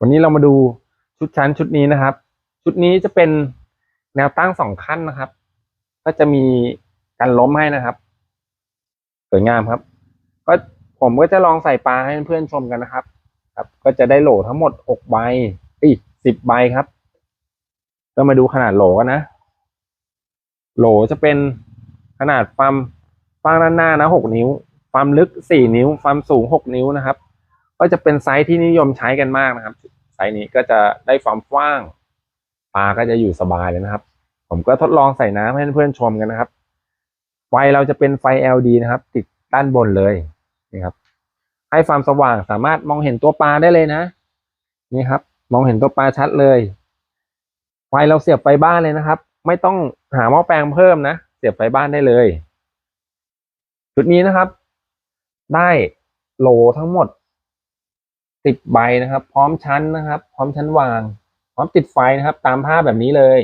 วันนี้เรามาดูชุดชั้นชุดนี้นะครับ ชุดนี้จะเป็นแนวตั้งสองขั้นนะครับ ก็จะมีการล้มให้นะครับ สวยงามครับ ก็ผมก็จะลองใส่ปลาให้เพื่อนๆชมกันนะครับ ครับ ก็จะได้โหลทั้งหมดหกใบอีกสิบใบครับก็มาดูขนาดโหลกันนะ โหลจะเป็นขนาดความฟางด้านหน้านะหกนิ้ว ความลึกสี่นิ้ว ความสูงหกนิ้วนะครับ ก็จะเป็นไซส์ที่นิยมใช้กันมากนะครับ ไซส์นี้ก็จะได้ความกว้างปลาก็จะอยู่สบายเลยนะครับ ผมก็ทดลองใส่น้ำให้เพื่อนๆชมกันนะครับไฟเราจะเป็นไฟ LED นะครับ ติดด้านบนเลยนี่ครับ ให้ความสว่างสามารถมองเห็นตัวปลาได้เลยนะ นี่ครับ มองเห็นตัวปลาชัดเลย ไฟเราเสียบไฟบ้านเลยนะครับ ไม่ต้องหาหม้อแปลงเพิ่มนะ เสียบไฟบ้านได้เลย ชุดนี้นะครับ ได้โหลทั้งหมด สิบใบนะครับ พร้อมชั้นนะครับ พร้อมชั้นวาง พร้อมติดไฟนะครับ ตามภาพแบบนี้เลย